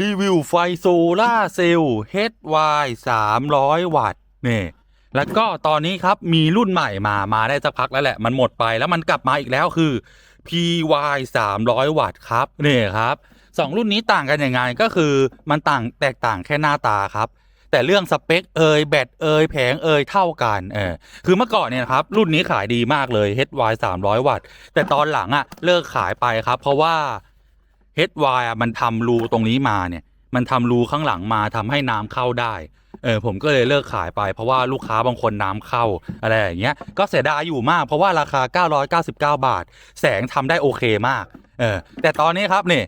รีวิวไฟโซล่าเซลล์ HY 300 วัตต์นี่แล้วก็ตอนนี้ครับมีรุ่นใหม่มามาได้สักพักแล้วแหละ มันหมดไปแล้วมันกลับมาอีกแล้วคือ PY 300 วัตต์ครับนี่ครับสองรุ่นนี้ต่างกันยังไงก็คือมันต่างแตกต่างแค่หน้าตาครับ แต่เรื่องสเปคเอยแบตเอยแผงเอยเท่ากันเออคือเมื่อก่อนเนี่ยครับรุ่นนี้ขายดีมากเลย HY 300 วัตต์แต่ตอนหลังอะเลิกขายไปครับ เพราะว่า HY อะมันทำรูตรงนี้มาเนี่ย มันทำรูข้างหลังมาทำให้น้ำเข้าได้เออผมก็เลยเลิกขายไปเพราะว่าลูกค้าบางคนน้ำเข้าอะไรอย่างเงี้ยก็เสียดายอยู่มาก เพราะว่าราคา 999 บาท แสงทำได้โอเคมากเออแต่ตอนนี้ครับเนี่ย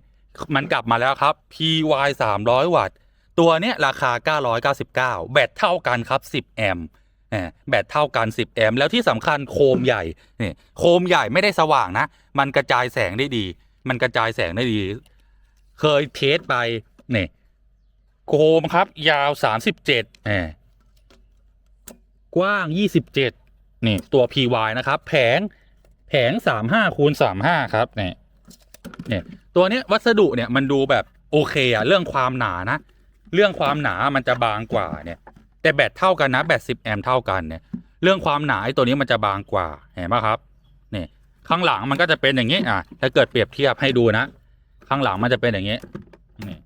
มันกลับมาแล้วครับ PY 300 วัตต์ ตัวเนี้ยราคา 999 แบตเท่ากันครับ 10 แอมป์แบตเท่ากัน 10 แอมป์แล้วที่สำคัญโคมใหญ่นี่โคมใหญ่ไม่ได้สว่างนะ มันกระจายแสงได้ดี มันกระจายแสงได้ดี เคยเทสไปเนี่ยโคมครับ ยาว37เออกว้าง27นี่ ตัว PY นะครับ แผงแผง35คูณ35ครับเนี่ยเนี่ยตัวเนี้ยวัสดุเนี่ยมันดูแบบโอเคอะเรื่องความหนานะ เรื่องความหนามันจะบางกว่าเนี่ย แต่แบตเท่ากันนะแบต10แอมป์เท่ากันเนี่ย เรื่องความหนาไอ้ตัวนี้มันจะบางกว่าเห็นไหมครับนี่ ข้างหลังมันก็จะเป็นอย่างนี้อะถ้าเกิดเปรียบเทียบให้ดูนะ ข้างหลังมันจะเป็นอย่างนี้นี่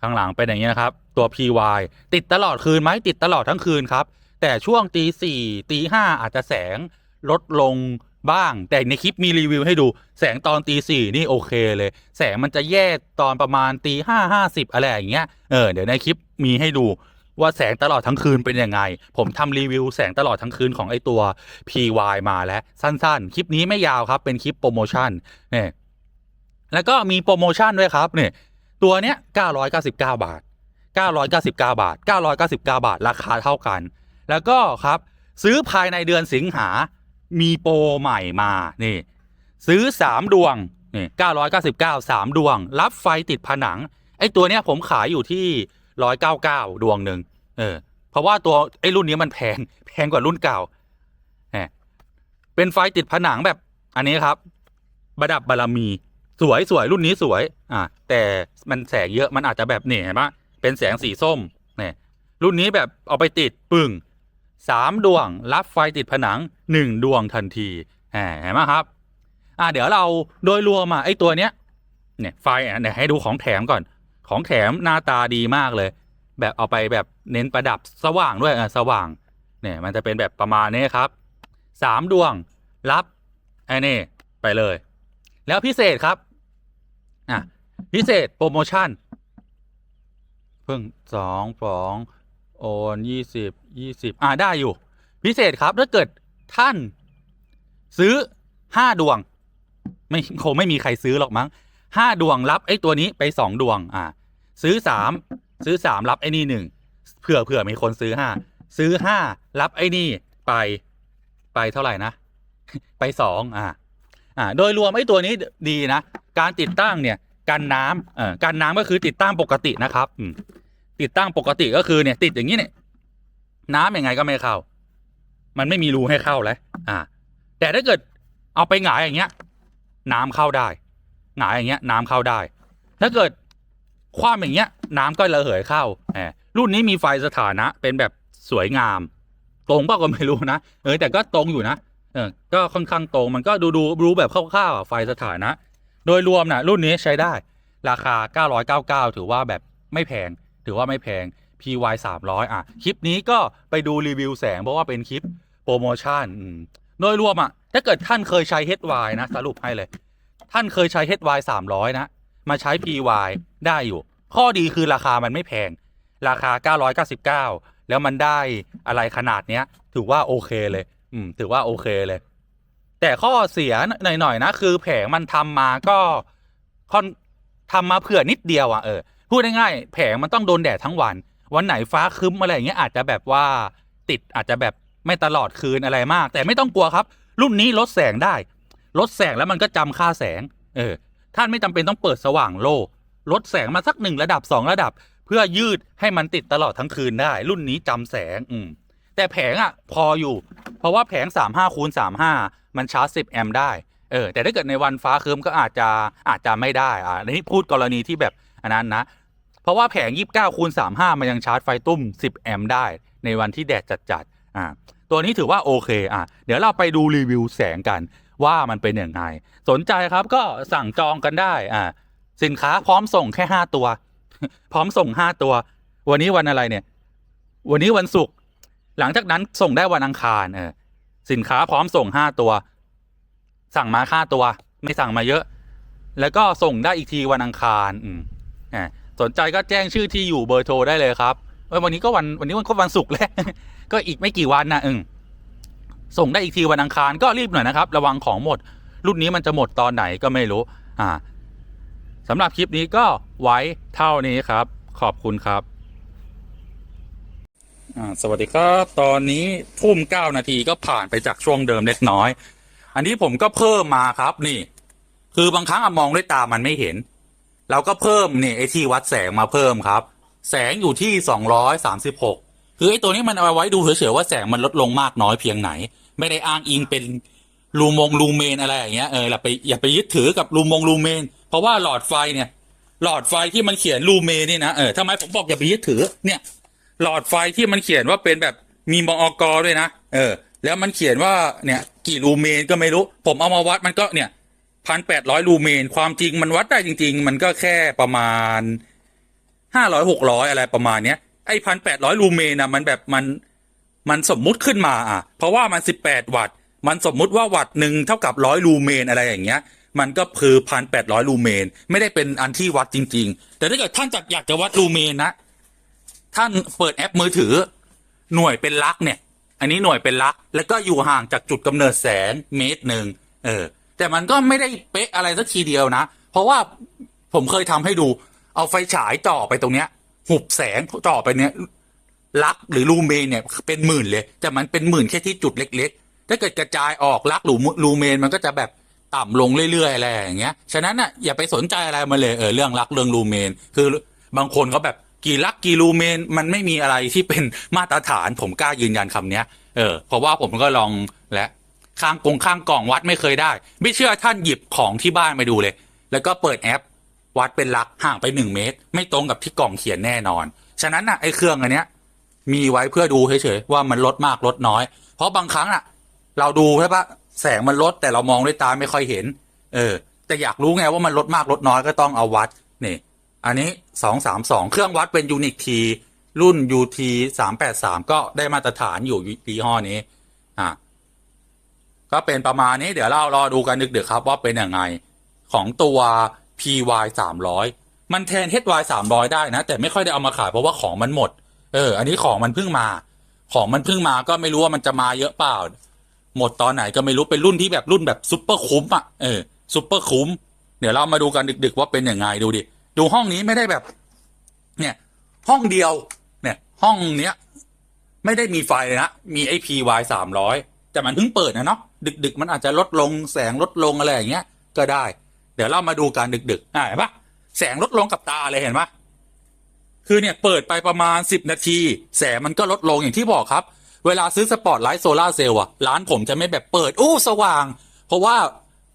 ข้างหลังเป็นอย่างนี้นะครับ ตัว PY ติดตลอดคืนไหมติดตลอดทั้งคืนครับ แต่ช่วงตีสี่ตีห้าอาจจะแสงลดลงบ้าง แต่ในคลิปมีรีวิวให้ดู แสงตอนตีสี่นี่โอเคเลย แสงมันจะแย่ตอนประมาณตีห้าห้าสิบอะไรอย่างเงี้ยเออเดี๋ยวในคลิปมีให้ดู ว่าแสงตลอดทั้งคืนเป็นยังไง ผมทำรีวิวแสงตลอดทั้งคืนของไอตัว PY มาแล้วสั้นๆ คลิปนี้ไม่ยาวครับ เป็นคลิปโปรโมชั่นเนี่ยแล้วก็มีโปรโมชั่นด้วยครับเนี่ยตัวเนี้ย 999 บาท 999 บาท 999 บาท ราคาเท่ากัน แล้วก็ครับซื้อภายในเดือนสิงหา มีโปรใหม่มานี่ซื้อ 3 ดวงนี่999 3 ดวง รับไฟติดผนัง ไอตัวเนี้ยผมขายอยู่ที่ ร้อยเก้าเก้าดวงหนึ่งเออ เพราะว่าตัวไอ้รุ่นนี้มันแพงแพงกว่ารุ่นเก่าเป็นไฟติดผนังแบบอันนี้ครับ ประดับบารมีสวยสวยรุ่นนี้สวย อ่าแต่มันแสงเยอะมันอาจจะแบบนี่เห็นปะเป็นแสงสีส้มเนี่ยรุ่นนี้แบบเอาไปติดปึ่งสามดวง รับไฟติดผนังหนึ่งดวงทันทีเห็นไหมครับ อ่าเดี๋ยวเราโดยรวมอะไอ้ตัวเนี้ยเนี่ยไฟอะเดี๋ยให้ดูของแถมก่อน ของแถมหน้าตาดีมากเลย แบบเอาไปแบบเน้นประดับสว่างด้วยอะสว่างเนี่ยมันจะเป็นแบบประมาณนี้ครับสามดวงรับไอ้นี่ไปเลย แล้วพิเศษครับอะพิเศษโปรโมชั่น เพิ่งสองสองโอนยี่สิบยี่สิบอ่าได้อยู่ พิเศษครับถ้าเกิดท่าน ซื้อห้าดวง ไม่คงไม่มีใครซื้อหรอกมั้ง ห้าดวงรับไอ้ตัวนี้ไปสองดวง อ่า ซื้อสามซื้อสามรับไอ้นี่หนึ่งเผื่อเผื่อมีคนซื้อห้าซื้อห้ารับไอ้นี่ไปไปเท่าไหร่นะ ไปสองอ่าอ่า โดยรวมไอ้ตัวนี้ดีนะ การติดตั้งเนี่ยกันน้ำเอ่อกันน้ำก็คือติดตั้งปกตินะครับอืมติดตั้งปกติก็คือเนี่ยติดอย่างนี้เนี่ย น้ำยังไงก็ไม่เข้า มันไม่มีรูให้เข้าแล้วอ่า แต่ถ้าเกิดเอาไปหงายอย่างเงี้ย น้ำเข้าได้ หงายอย่างเงี้ยน้ำเข้าได้ ถ้าเกิดคว่ำอย่างเงี้ยน้ำก็ระเหยเข้าแหมรุ่นนี้มีไฟสถานะเป็นแบบสวยงาม ตรงเปล่าก็ไม่รู้นะเออแต่ก็ตรงอยู่นะเออก็ค่อนข้างตรงมันก็ดูดูรู้แบบคร่าวๆอะไฟสถานะ โดยรวมนะรุ่นนี้ใช้ได้ราคา 999 ถือว่าแบบไม่แพง ถือว่าไม่แพง PY 300อะ คลิปนี้ก็ไปดูรีวิวแสงเพราะว่าเป็นคลิปโปรโมชั่น โดยรวมอะ ถ้าเกิดท่านเคยใช้ HY นะ สรุปให้เลย ท่านเคยใช้ HY 300 นะ มาใช้ PY ได้อยู่ ข้อดีคือราคามันไม่แพง ราคา 999 แล้วมันได้อะไรขนาดเนี้ย ถือว่าโอเคเลย อืม ถือว่าโอเคเลย แต่ข้อเสียหน่อยๆนะ คือแผงมันทำมาก็ค่อนทำมาเผื่อนิดเดียวอะเออ พูดง่ายๆแผงมันต้องโดนแดดทั้งวัน วันไหนฟ้าคึ้มอะไรอย่างเงี้ยอาจจะแบบว่าติดอาจจะแบบไม่ตลอดคืนอะไรมาก แต่ไม่ต้องกลัวครับ รุ่นนี้ลดแสงได้ ลดแสงแล้วมันก็จำค่าแสง เออ ท่านไม่จำเป็นต้องเปิดสว่างโล่ลดแสงมาสักหนึ่งระดับสองระดับ เพื่อยืดให้มันติดตลอดทั้งคืนได้ รุ่นนี้จำแสง อืม แต่แผงอะ พออยู่ เพราะว่าแผง 35คูณ35 มันชาร์จ 10 แอมป์ได้ เออ แต่ถ้าเกิดในวันฟ้าครึ้มก็อาจจะอาจจะไม่ได้อ่าอันนี้พูดกรณีที่แบบอันนั้นนะ เพราะว่าแผง 29คูณ35 มันยังชาร์จไฟตุ้ม 10 แอมป์ได้ ในวันที่แดดจัดๆอ่าตัวนี้ถือว่าโอเคอะเดี๋ยวเราไปดูรีวิวแสงกัน ว่ามันเป็นอย่างไง สนใจครับก็สั่งจองกันได้อ่าสินค้าพร้อมส่งแค่ 5 ตัว พร้อมส่ง 5 ตัว วันนี้วันอะไรเนี่ย วันนี้วันศุกร์หลังจากนั้นส่งได้วันอังคารเออสินค้าพร้อมส่ง 5 ตัว สั่งมาค่าตัว ไม่สั่งมาเยอะ แล้วก็ส่งได้อีกทีวันอังคารอืมอ่าสนใจก็แจ้งชื่อที่อยู่เบอร์โทรได้เลยครับวันนี้ก็วันวันนี้วันก็วันศุกร์แล้วก็อีกไม่กี่วันนะอืม ส่งได้อีกทีวันอังคารก็รีบหน่อยนะครับ ระวังของหมด รุ่นนี้มันจะหมดตอนไหนก็ไม่รู้ อ่าสำหรับคลิปนี้ก็ไว้เท่านี้ครับ ขอบคุณครับสวัสดีครับ ตอนนี้ทุ่มเก้านาทีก็ผ่านไปจากช่วงเดิมเล็กน้อย อันนี้ผมก็เพิ่มมาครับนี่ คือบางครั้งอมองด้วยตามันไม่เห็น เราก็เพิ่มนี่ไอที่วัดแสงมาเพิ่มครับ แสงอยู่ที่สองร้อยสามสิบหก คือไอ้ตัวนี้มันเอาไว้ดูเฉยๆว่าแสงมันลดลงมากน้อยเพียงไหน ไม่ได้อ้างอิงเป็นลูมงลูเมนอะไรอย่างเงี้ยเอออย่าไปอย่าไปยึดถือกับลูมงลูเมน เพราะว่าหลอดไฟเนี่ย หลอดไฟที่มันเขียนลูเมนนี่นะเออทำไมผมบอกอย่าไปยึดถือเนี่ย หลอดไฟที่มันเขียนว่าเป็นแบบมีมอกด้วยนะเออ แล้วมันเขียนว่าเนี่ยกี่ลูเมนก็ไม่รู้ ผมเอามาวัดมันก็เนี่ยพันแปดร้อยลูเมน ความจริงมันวัดได้จริง ๆ มันก็แค่ประมาณห้าร้อยหกร้อยอะไรประมาณเนี้ย ไอ้พันแปดร้อยลูเมนนะมันแบบมันมันสมมุติขึ้นมาอะ เพราะว่ามันสิบแปดวัตต์มันสมมุติว่าวัตต์หนึ่งเท่ากับร้อยลูเมนอะไรอย่างเงี้ย มันก็คือพันแปดร้อยลูเมน ไม่ได้เป็นอันที่วัดจริง ๆ แต่ถ้าเกิดท่านอยากจะวัดลูเมนนะท่านเปิดแอปมือถือ หน่วยเป็นลักเนี่ย อันนี้หน่วยเป็นลัก แล้วก็อยู่ห่างจากจุดกำเนิดแสงเมตรหนึ่งเออ แต่มันก็ไม่ได้เป๊ะอะไรสักทีเดียวนะ เพราะว่าผมเคยทำให้ดูเอาไฟฉายจ่อไปตรงเนี้ย หุบแสงจ่อไปเนี้ยลักหรือลูเมนเนี่ยเป็นหมื่นเลย แต่มันเป็นหมื่นแค่ที่จุดเล็ก ๆ ถ้าเกิดกระจายออกลักหรือลูเมนมันก็จะแบบต่ำลงเรื่อยๆอะไรอย่างเงี้ย ฉะนั้นอะอย่าไปสนใจอะไรมาเลยเออเรื่องลักเรื่องลูเมน คือบางคนเขาแบบกี่ลักกี่ลูเมนมันไม่มีอะไรที่เป็นมาตรฐานผมกล้ายืนยันคำเนี้ยเออเพราะว่าผมก็ลองและข้างกงข้างกล่องวัดไม่เคยได้ ไม่เชื่อท่านหยิบของที่บ้านไปดูเลย แล้วก็เปิดแอป วัดเป็นลักห่างไปหนึ่งเมตร ไม่ตรงกับที่กล่องเขียนแน่นอน ฉะนั้นน่ะไอ้เครื่องอันเนี้ยมีไว้เพื่อดูเฉยๆว่ามันลดมากลดน้อย เพราะบางครั้งอะ เราดูใช่ปะแสงมันลดแต่เรามองด้วยตาไม่ค่อยเห็น เออ แต่อยากรู้ไงว่ามันลดมากลดน้อยก็ต้องเอาวัดนี่อันนี้สองสามสองเครื่องวัดเป็นยูนิคทีรุ่น UT สามแปดสามก็ได้มาตรฐานอยู่ยี่ห้อนี้ อะ ก็เป็นประมาณนี้ เดี๋ยวเรารอดูกันดึกๆครับว่าเป็นยังไง ของตัว PY สามร้อยมันแทน HY สามร้อยได้นะ แต่ไม่ค่อยได้เอามาขายเพราะว่าของมันหมด เออ อันนี้ของมันเพิ่งมา ของมันเพิ่งมาก็ไม่รู้ว่ามันจะมาเยอะเปล่า หมดตอนไหนก็ไม่รู้ เป็นรุ่นที่แบบรุ่นแบบซุปเปอร์คุ้มอะเออซุปเปอร์คุ้ม เดี๋ยวเรามาดูกันดึกๆว่าเป็นยังไงดูดิ ดูห้องนี้ไม่ได้แบบ เนี่ย ห้องเดียว เนี่ย ห้องเนี้ย ไม่ได้มีไฟนะ มีไอพีวายสามร้อยแต่มันเพิ่งเปิดนะเนาะดึก ๆ มันอาจจะลดลงแสงลดลงอะไรอย่างเงี้ย ก็ได้ เดี๋ยวเรามาดูกันดึกๆอ่าเห็นปะแสงลดลงกับตาเลยเห็นปะคือเนี่ยเปิดไปประมาณสิบนาที แสงมันก็ลดลงอย่างที่บอกครับ เวลาซื้อสปอตไลท์โซลาเซลล์อะร้านผมจะไม่แบบเปิดอู้สว่าง เพราะว่า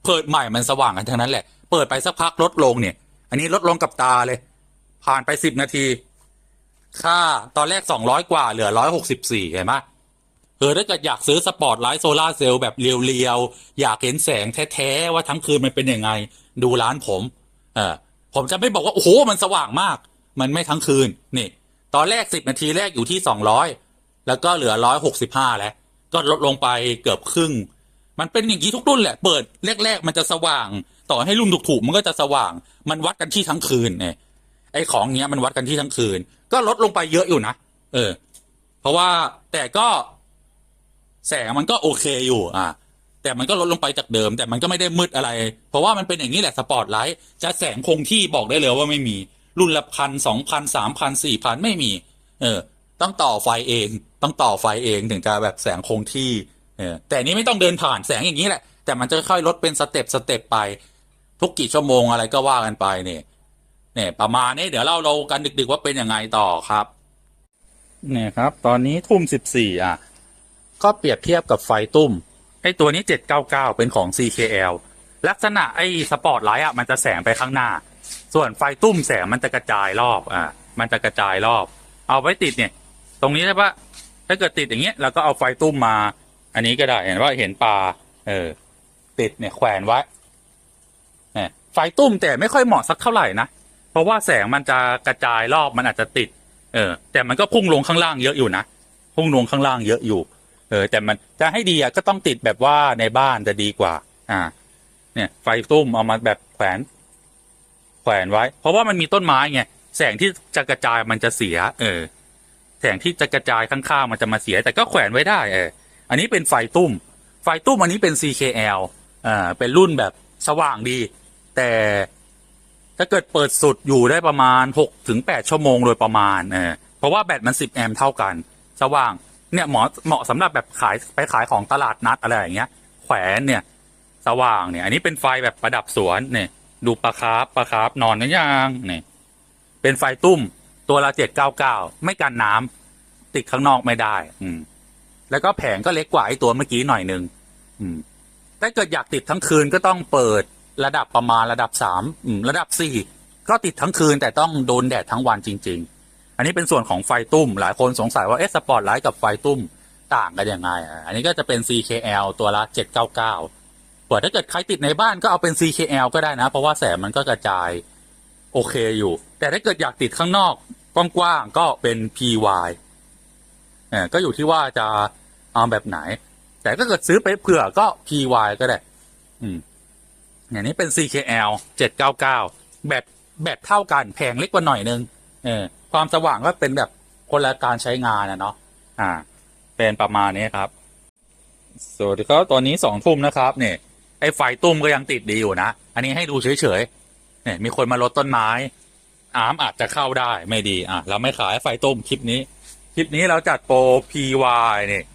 เปิดใหม่มันสว่างกันทั้งนั้นแหละ เปิดไปสักพักลดลงเนี่ย อันนี้ลดลงกับตาเลย ผ่านไปสิบนาที ค่าตอนแรกสองร้อยกว่าเหลือร้อยหกสิบสี่เห็นไหมเออถ้าเกิดอยากซื้อสปอตไลท์โซลาเซลล์แบบเรียวๆ อยากเห็นแสงแท้ ๆ ว่าทั้งคืนมันเป็นยังไง ดูร้านผมเออผมจะไม่บอกว่า โอ้โห มันสว่างมาก มันไม่ทั้งคืน นี่ ตอนแรกสิบนาทีแรกอยู่ที่สองร้อยแล้วก็เหลือร้อยหกสิบห้าแล้ว ก็ลดลงไปเกือบครึ่ง มันเป็นอย่างนี้ทุกรุ่นแหละ เปิดแรก ๆ มันจะสว่าง ต่อให้รุ่นถูกๆมันก็จะสว่าง มันวัดกันที่ทั้งคืนเนี่ยไอ้ของเนี้ยมันวัดกันที่ทั้งคืน ก็ลดลงไปเยอะอยู่นะ เออ เพราะว่าแต่ก็แสงมันก็โอเคอยู่ อะ แต่มันก็ลดลงไปจากเดิม แต่มันก็ไม่ได้มืดอะไร เพราะว่ามันเป็นอย่างนี้แหละสปอตไลท์จะแสงคงที่บอกได้เลยว่าไม่มีรุ่นละพันสองพันสามพันสี่พันไม่มี เออ ต้องต่อไฟเอง ต้องต่อไฟเองถึงจะแบบแสงคงที่ เออ แต่นี้ไม่ต้องเดินผ่านแสงอย่างนี้แหละ แต่มันจะค่อยลดเป็นสเต็ปสเต็ปไป ทุกกี่ชั่วโมงอะไรก็ว่ากันไปเนี่ยเนี่ยประมาณนี้เดี๋ยวเราเรากันดึกๆว่าเป็นยังไงต่อครับ เนี่ยครับ ตอนนี้ทุ่มสิบสี่อะ ก็เปรียบเทียบกับไฟตุ้ม ไอ้ตัวนี้เจ็ดเก้าเก้าเป็นของ CKL ลักษณะไอ้สปอร์ตไลท์อะมันจะแสงไปข้างหน้า ส่วนไฟตุ้มแสงมันจะกระจายรอบอ่ามันจะกระจายรอบ เอาไว้ติดเนี่ย ตรงนี้ใช่ปะถ้าเกิดติดอย่างเงี้ยเราก็เอาไฟตุ้มมา อันนี้ก็ได้เห็นว่าเห็นปลาเออ ติดเนี่ยแขวนไว้เนี่ยไฟตุ้มแต่ไม่ค่อยเหมาะสักเท่าไหร่นะ เพราะว่าแสงมันจะกระจายรอบมันอาจจะติด เออ แต่มันก็พุ่งลงข้างล่างเยอะอยู่นะ พุ่งลงข้างล่างเยอะอยู่ เออแต่มันจะให้ดีอะก็ต้องติดแบบว่าในบ้านจะดีกว่า อ่า เนี่ย ไฟตุ้มเอามาแบบแขวนแขวนไว้ เพราะว่ามันมีต้นไม้ไงแสงที่จะกระจายมันจะเสีย เออ แสงที่จะกระจายข้างๆมันจะมาเสีย แต่ก็แขวนไว้ได้ เออ อันนี้เป็นไฟตุ้ม ไฟตุ้มอันนี้เป็น CKL อ่าเป็นรุ่นแบบสว่างดี แต่ถ้าเกิดเปิดสุดอยู่ได้ประมาณ6ถึง8ชั่วโมงโดยประมาณ เออ เพราะว่าแบตมัน 10 แอมป์เท่ากัน สว่าง เนี่ยเหมาะเหมาะสำหรับแบบขายไปขายของตลาดนัดอะไรอย่างเงี้ย แขวนเนี่ย สว่างเนี่ย อันนี้เป็นไฟแบบประดับสวนเนี่ย ดูปลาคาร์ฟปลาคาร์ฟนอนกันยังเนี่ยเป็นไฟตุ้มตัวละเจ็ดเก้าเก้าไม่กันน้ำติดข้างนอกไม่ได้ อืม แล้วก็แผงก็เล็กกว่าไอ้ตัวเมื่อกี้หน่อยนึงอืมถ้าเกิดอยากติดทั้งคืนก็ต้องเปิดระดับประมาณระดับสามอืมระดับสี่ก็ติดทั้งคืนแต่ต้องโดนแดดทั้งวันจริง ๆ อันนี้เป็นส่วนของไฟตุ้ม หลายคนสงสัยว่าเอ๊ะสปอร์ตไลท์กับไฟตุ้มต่างกันยังไงอะอันนี้ก็จะเป็น CKL ตัวละเจ็ดเก้าเก้าส่วนถ้าเกิดใครติดในบ้านก็เอาเป็น CKL ก็ได้นะ เพราะว่าแสงมันก็กระจายโอเคอยู่ แต่ถ้าเกิดอยากติดข้างนอกกว้างๆก็เป็น PY เออก็อยู่ที่ว่าจะเอาแบบไหน แต่ถ้าเกิดซื้อไปเผื่อก็ PY ก็ได้ อืมอย่างนี้เป็น CKL 799 แบตแบตเท่ากันแพงเล็กกว่าหน่อยนึง เออความสว่างก็เป็นแบบคนละการใช้งานนะเนาะอ่า เป็นประมาณนี้ครับสวัสดีครับตอนนี้สองทุ่มนะครับเนี่ยไอ้ไฟตุ้มก็ยังติดดีอยู่นะ อันนี้ให้ดูเฉยๆเนี่ยมีคนมาลดต้นไม้ อาร์มอาจจะเข้าได้ไม่ดีอะเราไม่ขายไฟตุ้มคลิปนี้ คลิปนี้เราจัดโปร PY เนี่ย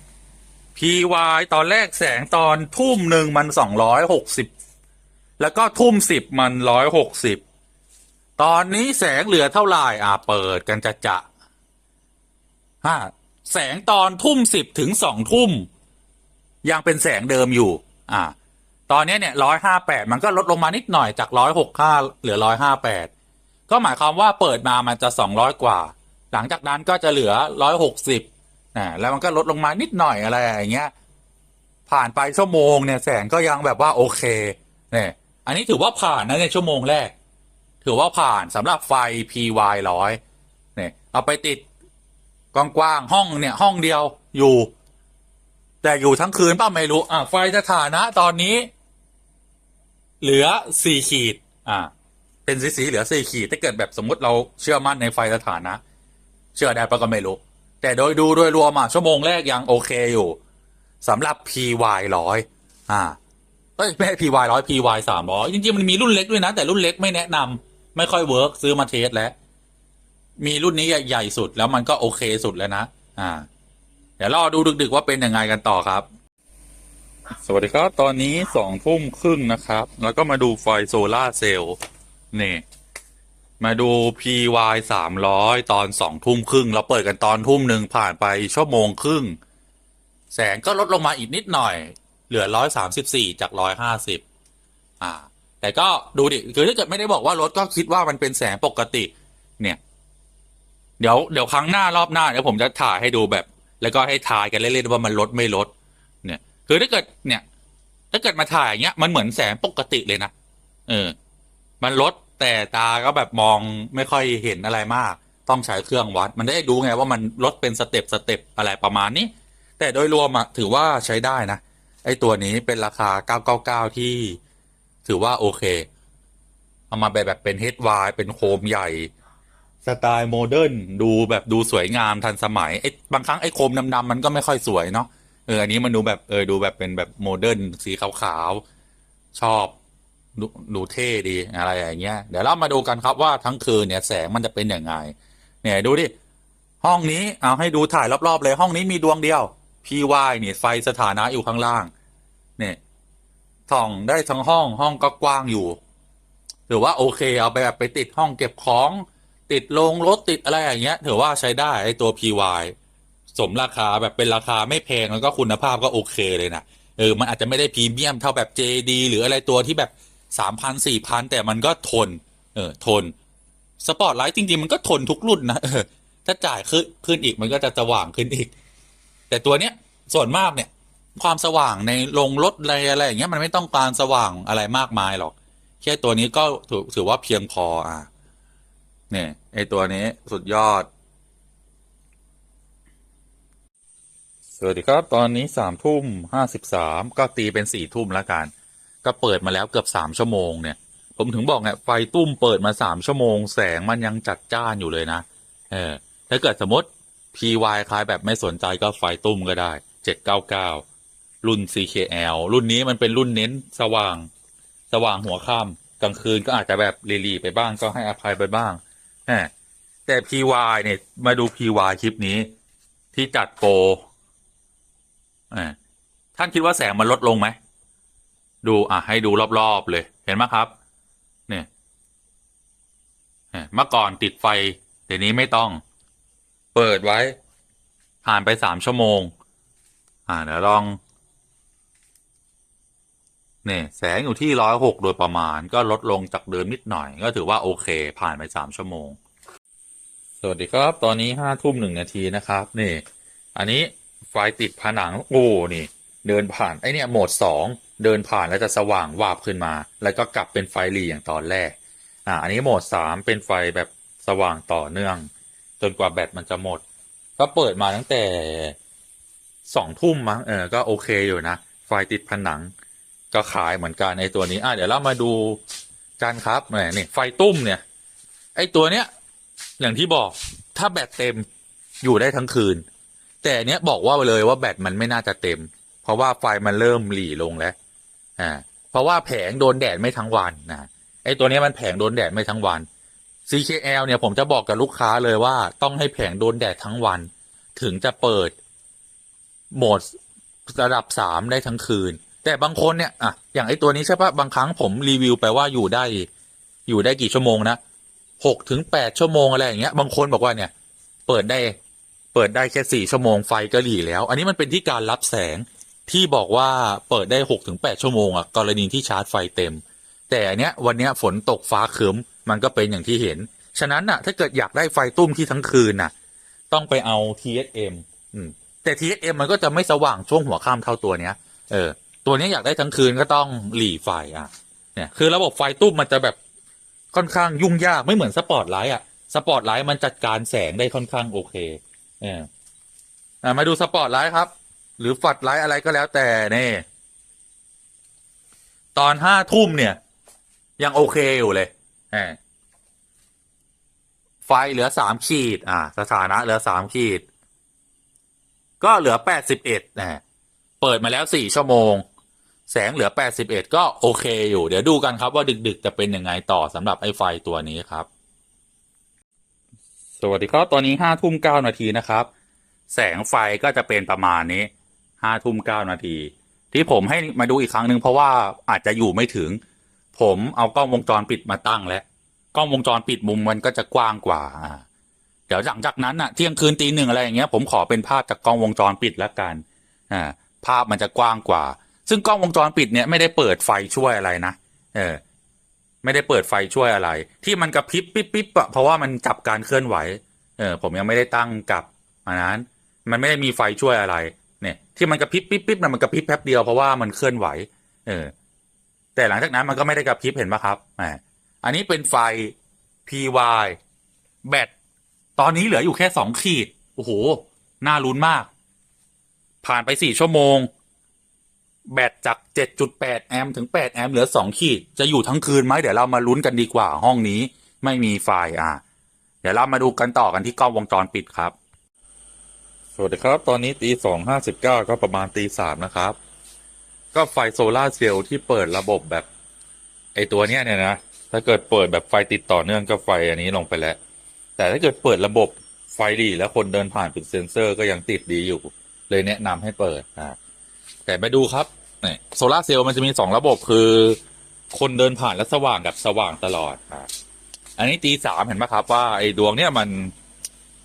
PY ตอนแรกแสงตอนทุ่มหนึ่งมันสองร้อยหกสิบแล้วก็ทุ่มสิบมันร้อยหกสิบ ตอนนี้แสงเหลือเท่าไหร่อะเปิดกันจะจะฮะแสงตอนทุ่มสิบถึงสองทุ่ม ยังเป็นแสงเดิมอยู่ อ่า ตอนนี้เนี่ยร้อยห้าแปดมันก็ลดลงมานิดหน่อยจากร้อยหกห้าเหลือร้อยห้าแปดก็หมายความว่าเปิดมามันจะสองร้อยกว่า หลังจากนั้นก็จะเหลือร้อยหกสิบนะแล้วมันก็ลดลงมานิดหน่อยอะไรอย่างเงี้ย ผ่านไปชั่วโมงเนี่ยแสงก็ยังแบบว่าโอเค เนี่ย อันนี้ถือว่าผ่านนะในชั่วโมงแรก ถือว่าผ่านสำหรับไฟ PY ร้อยเนี่ยเอาไปติดกว้างๆห้องเนี่ยห้องเดียวอยู่ แต่อยู่ทั้งคืนป้าไม่รู้อะไฟสถานะตอนนี้ เหลือสี่ขีด อ่า เป็นสีสีเหลือสี่ขีดถ้าเกิดแบบสมมติเราเชื่อมั่นในไฟสถานะ เชื่อได้ปะก็ไม่รู้ แต่โดยดูโดยรวมอะชั่วโมงแรกยังโอเคอยู่สำหรับ PY ร้อยอ่าเอ้ยไม่ใช่ PY ร้อย PY สามร้อยจริงๆ มันมีรุ่นเล็กด้วยนะ แต่รุ่นเล็กไม่แนะนำ ไม่ค่อยเวิร์กซื้อมาเทสแล้ว มีรุ่นนี้ใหญ่สุดแล้วมันก็โอเคสุดแล้วนะ อ่า เดี๋ยวรอดูดึกๆว่าเป็นยังไงกันต่อครับ สวัสดีครับ ตอนนี้สองทุ่มครึ่งนะครับ แล้วก็มาดูไฟโซลาร์เซลล์นี่มาดู PY สามร้อยตอนสองทุ่มครึ่ง เราเปิดกันตอนทุ่มหนึ่งผ่านไปชั่วโมงครึ่ง แสงก็ลดลงมาอีกนิดหน่อย เหลือร้อยสามสิบสี่จากร้อยห้าสิบอ่า แต่ก็ดูดิคือถ้าเกิดไม่ได้บอกว่าลดก็คิดว่ามันเป็นแสงปกติ เนี่ย เดี๋ยวเดี๋ยวครั้งหน้ารอบหน้าเดี๋ยวผมจะถ่ายให้ดูแบบ แล้วก็ให้ทายกันเล่นๆว่ามันลดไม่ลด เนี่ย คือถ้าเกิดเนี่ย ถ้าเกิดมาถ่ายอย่างเงี้ยมันเหมือนแสงปกติเลยนะเออ มันลดแต่ตาก็แบบมองไม่ค่อยเห็นอะไรมาก ต้องใช้เครื่องวัด มันได้ดูไงว่ามันลดเป็นสเต็ปสเต็ปอะไรประมาณนี้ แต่โดยรวมอะถือว่าใช้ได้นะไอตัวนี้เป็นราคา 999 ที่ ถือว่าโอเค เอามาแบบแบบเป็น HY เป็นโคมใหญ่ สไตล์โมเดิร์นดูแบบดูสวยงามทันสมัยไอ้บางครั้งไอ้โคมดำๆมันก็ไม่ค่อยสวยเนาะเอออันนี้มันดูแบบเออดูแบบเป็นแบบโมเดิร์นสีขาวๆ ชอบดูดูเท่ดีอะไรอย่างเงี้ยเดี๋ยวเรามาดูกันครับว่าทั้งคืนเนี่ยแสงมันจะเป็นยังไง เนี่ยดูดิห้องนี้เอาให้ดูถ่ายรอบๆเลยห้องนี้มีดวงเดียว PY เนี่ยไฟสถานะอยู่ข้างล่าง เนี่ย ส่องได้ทั้งห้องห้องก็กว้างอยู่ถือว่าโอเคเอาไปแบบไปติดห้องเก็บของติดโรงรถติดอะไรอย่างเงี้ยถือว่าใช้ได้ไอตัว PY สมราคาแบบเป็นราคาไม่แพงแล้วก็คุณภาพก็โอเคเลยนะเออมันอาจจะไม่ได้พรีเมียมเท่าแบบ JD หรืออะไรตัวที่แบบสามพันสี่พันแต่มันก็ทน เออทนสปอร์ตไลท์จริง ๆ มันก็ทนทุกรุ่นนะเออถ้าจ่ายขึ้นขึ้นอีกมันก็จะสว่างขึ้นอีก แต่ตัวเนี้ยส่วนมากเนี่ย ความสว่างในโรงรถอะไรอะไรอย่างเงี้ยมันไม่ต้องการสว่างอะไรมากมายหรอก แค่ตัวนี้ก็ถือถือว่าเพียงพออะเนี่ยไอตัวนี้สุดยอด สวัสดีครับ ตอนนี้สามทุ่มห้าสิบสามก็ตีเป็นสี่ทุ่มแล้วกัน ก็เปิดมาแล้วเกือบสามชั่วโมงเนี่ย ผมถึงบอกเนี่ยไฟตุ้มเปิดมาสามชั่วโมง แสงมันยังจัดจ้านอยู่เลยนะ เออ ถ้าเกิดสมมติ PY คลายแบบไม่สนใจก็ไฟตุ้มก็ได้เจ็ดเก้าเก้า รุ่น CKL รุ่นนี้มันเป็นรุ่นเน้นสว่าง สว่างหัวค่ำกลางคืนก็อาจจะแบบรีๆไปบ้างก็ให้อภัยไปบ้างแต่ PY เนี่ย มาดู PY คลิปนี้ที่จัดโปรท่านคิดว่าแสงมันลดลงไหม ดูอะให้ดูรอบ ๆ เลย เห็นไหมครับนี่เนี่ยเมื่อก่อนติดไฟ เดี๋ยวนี้ไม่ต้อง เปิดไว้ ผ่านไปสามชั่วโมง อ่าเดี๋ยวลอง เนี่ยแสงอยู่ที่ร้อยหกโดยประมาณก็ลดลงจากเดิมนิดหน่อย ก็ถือว่าโอเคผ่านไปสามชั่วโมง สวัสดีครับ ตอนนี้ห้าทุ่มหนึ่งนาทีนะครับนี่ อันนี้ไฟติดผนังโอ้นี่ เดินผ่านไอเนี่ยโหมดสองเดินผ่านแล้วจะสว่างวาบขึ้นมา แล้วก็กลับเป็นไฟหลีอย่างตอนแรกอ่าอันนี้โหมดสามเป็นไฟแบบสว่างต่อเนื่อง จนกว่าแบตมันจะหมด ก็เปิดมาตั้งแต่สองทุ่มมั้งเออก็โอเคอยู่นะไฟติดผนัง ก็ขายเหมือนกันไอ้ตัวนี้อะเดี๋ยวเรามาดูกันครับแหมนี่ไฟตุ้มเนี่ย ไอ้ตัวเนี้ย อย่างที่บอกถ้าแบตเต็มอยู่ได้ทั้งคืน แต่เนี้ยบอกว่าเลยว่าแบตมันไม่น่าจะเต็ม เพราะว่าไฟมันเริ่มหลีลงแล้วอ่าเพราะว่าแผงโดนแดดไม่ทั้งวันนะไอ้ตัวเนี้ยมันแผงโดนแดดไม่ทั้งวัน CKL เนี่ยผมจะบอกกับลูกค้าเลยว่าต้องให้แผงโดนแดดทั้งวัน ถึงจะเปิดโหมดระดับสามได้ทั้งคืน แต่บางคนเนี่ยอะอย่างไอตัวนี้ใช่ปะบางครั้งผมรีวิวไปว่าอยู่ได้ อยู่ได้กี่ชั่วโมงนะหกถึงแปดชั่วโมงอะไรอย่างเงี้ย บางคนบอกว่าเนี่ย เปิดได้เปิดได้แค่สี่ชั่วโมงไฟก็หลีแล้ว อันนี้มันเป็นที่การรับแสงที่บอกว่าเปิดได้หกถึงแปดชั่วโมงอะกรณีที่ชาร์จไฟเต็ม แต่อันเนี้ยวันเนี้ยฝนตกฟ้าครึ้มมันก็เป็นอย่างที่เห็น ฉะนั้นน่ะ ถ้าเกิดอยากได้ไฟตุ้มที่ทั้งคืนน่ะ ต้องไปเอา TSM อืมแต่ TSM มันก็จะไม่สว่างช่วงหัวค่ำเท่าตัวเนี้ย เออ ตัวนี้อยากได้ทั้งคืนก็ต้องหลีไฟอะ เนี่ยคือระบบไฟตุ้มมันจะแบบค่อนข้างยุ่งยากไม่เหมือนสปอร์ตไลท์อะ สปอร์ตไลท์มันจัดการแสงได้ค่อนข้างโอเค เอออะมาดูสปอร์ตไลท์ครับ หรือฝัดไลท์อะไรก็แล้วแต่เนี่ยตอนห้าทุ่มเนี่ย ยังโอเคอยู่เลยไฟเหลือสามขีด อ่า สถานะเหลือสามขีด ก็เหลือแปดสิบเอ็ดนะเปิดมาแล้วสี่ชั่วโมง แสงเหลือแปดสิบเอ็ดก็โอเคอยู่ เดี๋ยวดูกันครับว่าดึก ๆ จะเป็นยังไงต่อสำหรับไอ้ไฟตัวนี้ครับ สวัสดีครับ ตอนนี้ห้าทุ่มเก้านาทีนะครับ แสงไฟก็จะเป็นประมาณนี้ห้าทุ่มเก้านาที ที่ผมให้มาดูอีกครั้งหนึ่งเพราะว่าอาจจะอยู่ไม่ถึง ผมเอากล้องวงจรปิดมาตั้งแล้วกล้องวงจรปิดมุมมันก็จะกว้างกว่า เดี๋ยวหลังจากนั้นน่ะเที่ยงคืนตีหนึ่งอะไรอย่างเงี้ยผมขอเป็นภาพจากกล้องวงจรปิดแล้วกันอ่าภาพมันจะกว้างกว่า ซึ่งกล้องวงจรปิดเนี่ยไม่ได้เปิดไฟช่วยอะไรนะเออ ไม่ได้เปิดไฟช่วยอะไร ที่มันกระพริบปิ๊บปิ๊บอะเพราะว่ามันจับการเคลื่อนไหว เออ ผมยังไม่ได้ตั้งกับอันนั้น มันไม่ได้มีไฟช่วยอะไร เนี่ย ที่มันกระพริบปิ๊บปิ๊บมันกระพริบแป๊บเดียวเพราะว่ามันเคลื่อนไหว เออ แต่หลังจากนั้นมันก็ไม่ได้กระพริบเห็นปะครับแหมอันนี้เป็นไฟ PY แบตตอนนี้เหลืออยู่แค่สองขีด โอ้โห น่าลุ้นมาก ผ่านไปสี่ชั่วโมง แบตจาก 7.8 แอมป์ถึง 8 แอมป์เหลือ 2 ขีด จะอยู่ทั้งคืนไหมเดี๋ยวเรามาลุ้นกันดีกว่าห้องนี้ไม่มีไฟอะ เดี๋ยวเรามาดูกันต่อกันที่กล้องวงจรปิดครับ สวัสดีครับ ตอนนี้ตีสองห้าสิบเก้าก็ประมาณตีสามนะครับ ก็ไฟโซลาเซลล์ที่เปิดระบบแบบ ไอตัวเนี้ยเนี่ยนะ ถ้าเกิดเปิดแบบไฟติดต่อเนื่องก็ไฟอันนี้ลงไปแล้ว แต่ถ้าเกิดเปิดระบบไฟดีแล้วคนเดินผ่านปิดเซ็นเซอร์ก็ยังติดดีอยู่ เลยแนะนำให้เปิดอ่า แต่ไปดูครับเนี่ยโซลาร์เซลล์มันจะมีสองระบบคือ คนเดินผ่านแล้วสว่างกับสว่างตลอดอะอันนี้ตีสามเห็นไหมครับว่าไอ้ดวงเนี่ยมัน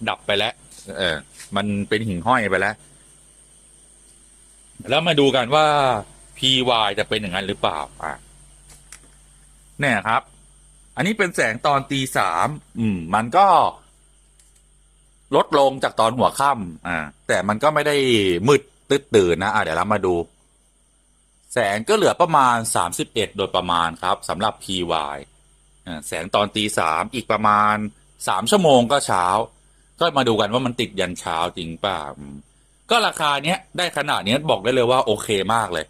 ดับไปแล้ว เออ มันเป็นหิ่งห้อยไปแล้ว แล้วมาดูกันว่า PY จะเป็นอย่างนั้นหรือเปล่า อะเนี่ยครับ อันนี้เป็นแสงตอนตีสาม อืม มันก็ ลดลงจากตอนหัวค่ำอ่า แต่มันก็ไม่ได้มืด ตืดตื่นนะอะเดี๋ยวเรามาดู แสงก็เหลือประมาณสามสิบเอ็ดโดยประมาณครับสำหรับ PY แสงตอนตีสามอีกประมาณสามชั่วโมงก็เช้า ก็มาดูกันว่ามันติดยันเช้าจริงป่ะก็ราคาเนี้ยได้ขนาดเนี้ยบอกได้เลยว่าโอเคมากเลย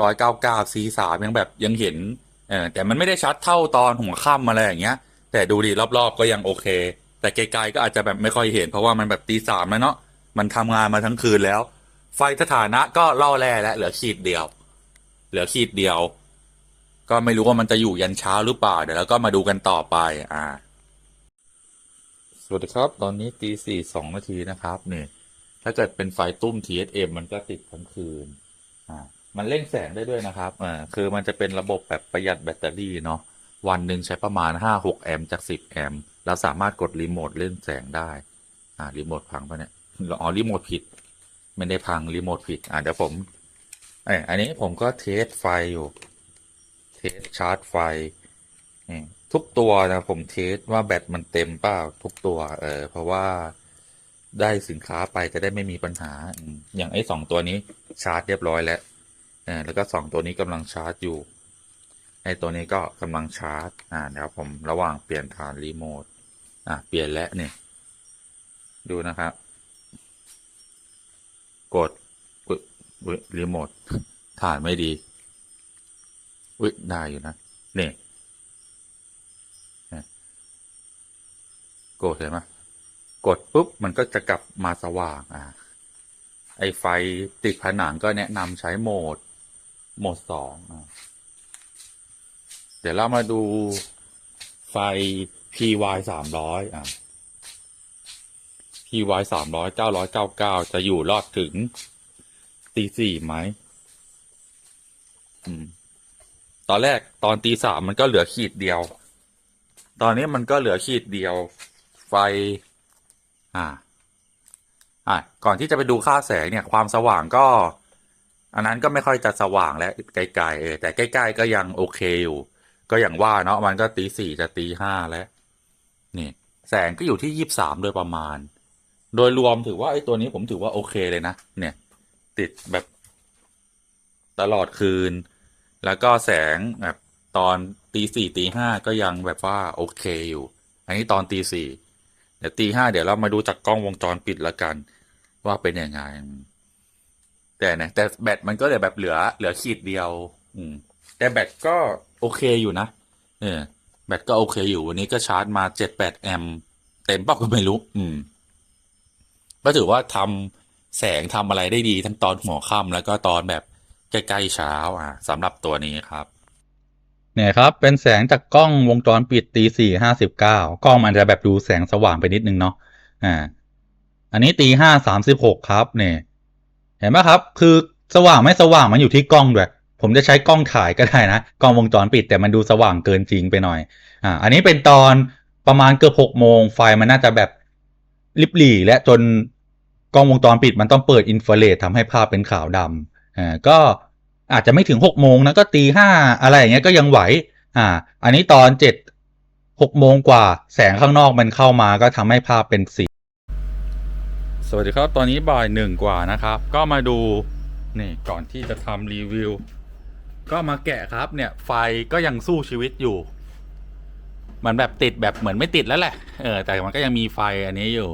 999 C3 ยังแบบยังเห็นเออแต่มันไม่ได้ชัดเท่าตอนหัวค่ำอะไรอย่างเงี้ย แต่ดูดีรอบๆก็ยังโอเค แต่ไกลๆก็อาจจะแบบไม่ค่อยเห็น เพราะว่ามันแบบตีสามแล้วเนาะมันทำงานมาทั้งคืนแล้ว ไฟสถานะก็ล่อแร่แล้วเหลือขีดเดียว เหลือขีดเดียว ก็ไม่รู้ว่ามันจะอยู่ยันเช้าหรือเปล่าเดี๋ยวเราก็มาดูกันต่อไป อ่า สวัสดีครับ ตอนนี้ตีสี่สองนาทีนะครับนี่ถ้าเกิดเป็นไฟตุ้ม TSM มันก็ติดทั้งคืน อ่า มันเร่งแสงได้ด้วยนะครับอ่าคือมันจะเป็นระบบแบบประหยัดแบตเตอรี่เนาะวันหนึ่งใช้ประมาณห้าหกแอมป์จากสิบแอมป์แล้วสามารถกดรีโมทเล่นแสงได้ อ่า รีโมทพังปะเนี่ย อ๋อ รีโมทผิด ไม่ได้พังรีโมทผิด อ่าเดี๋ยวผมเอยอันนี้ผมก็เทสไฟอยู่ เทสชาร์จไฟ ทุกตัวนะผมเทสว่าแบตมันเต็มเปล่าทุกตัวเออเพราะว่าได้สินค้าไปจะได้ไม่มีปัญหา อย่างไอ้สองตัวนี้ชาร์จเรียบร้อยแล้วเออแล้วก็สองตัวนี้กำลังชาร์จอยู่ไอ้ตัวนี้ก็กำลังชาร์จ อ่าเดี๋ยวผมระหว่างเปลี่ยนฐานรีโมท อะเปลี่ยนแล้วเนี่ยดูนะครับ กดรีโมทฐานไม่ดีอุ้ยได้อยู่นะนี่เนี่ยกดเห็นไหมกดปุ๊บ มันก็จะกลับมาสว่างอ่าไอไฟติดผนังก็แนะนำใช้โหมด โหมดสองอ่าเดี๋ยวเรามาดูไฟ PY สามร้อยอะ PY สามร้อยเก้าร้อยเก้าเก้าจะอยู่รอดถึงตีสี่ไหมอืม ตอนแรกตอนตีสามมันก็เหลือขีดเดียว ตอนนี้มันก็เหลือขีดเดียว ไฟ อ่า อะก่อนที่จะไปดูค่าแสงเนี่ย ความสว่างก็ อันนั้นก็ไม่ค่อยจะสว่างแล้วไกลๆเออแต่ใกล้ ๆ ก็ยังโอเคอยู่ ก็อย่างว่าเนาะมันก็ตีสี่จะตีห้าแล้ว นี่ แสงก็อยู่ที่ยี่สามโดยประมาณ โดยรวมถือว่าไอ้ตัวนี้ผมถือว่าโอเคเลยนะ เนี่ย ติดแบบตลอดคืน แล้วก็แสงแบบตอนตีสี่ตีห้าก็ยังแบบว่าโอเคอยู่ อันนี้ตอนตีสี่เดี๋ยวตีห้าเดี๋ยวเรามาดูจากกล้องวงจรปิดละกัน ว่าเป็นยังไง แต่เนี่ยแต่แบตมันก็เลือแบบเหลือ เหลือขีดเดียว อืม แต่แบตก็โอเคอยู่นะเออแบตก็โอเคอยู่วันนี้ก็ชาร์จมาเจ็ดแปดแอมป์เต็มเปล่าก็ไม่รู้ อืม ก็ถือว่าทำแสงทำอะไรได้ดีทั้งตอนหัวค่ำแล้วก็ตอนแบบใกล้ๆเช้าอ่าสำหรับตัวนี้ครับ เนี่ยครับ เป็นแสงจากกล้องวงจรปิดตีสี่ห้าสิบเก้ากล้องมันจะแบบดูแสงสว่างไปนิดนึงเนาะอ่าอันนี้ตีห้าสามสิบหกครับเนี่ย เห็นไหมครับ คือสว่างไม่สว่างมันอยู่ที่กล้องด้วยผมจะใช้กล้องถ่ายก็ได้นะกล้องวงจรปิดแต่มันดูสว่างเกินจริงไปหน่อย อ่า อันนี้เป็นตอนประมาณเกือบหกโมงไฟมันน่าจะแบบริบหรี่และจน กล้องวงจรปิดมันต้องเปิดอินฟราเรดทำให้ภาพเป็นขาวดำอ่าก็อาจจะไม่ถึงหกโมงนะก็ตีห้าอะไรอย่างเงี้ยก็ยังไหวอ่า อันนี้ตอนเจ็ดหกโมงกว่าแสงข้างนอกมันเข้ามาก็ทำให้ภาพเป็นสีสวัสดีครับ ตอนนี้บ่ายหนึ่งกว่านะครับ ก็มาดูนี่ก่อนที่จะทำรีวิว ก็มาแกะครับเนี่ยไฟก็ยังสู้ชีวิตอยู่ มันแบบติดแบบเหมือนไม่ติดแล้วแหละ เออแต่มันก็ยังมีไฟอันนี้อยู่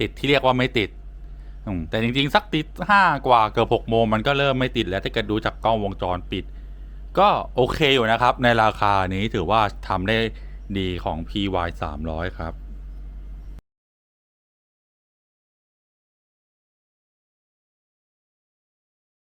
ติดที่เรียกว่าไม่ติด แต่จริงๆ สักติดห้ากว่าเกือบหกโมงมันก็เริ่มไม่ติดแล้วถ้าเกิดดูจากกล้องวงจรปิด ก็โอเคอยู่นะครับ ในราคานี้ถือว่าทำได้ดีของ PY 300 ครับ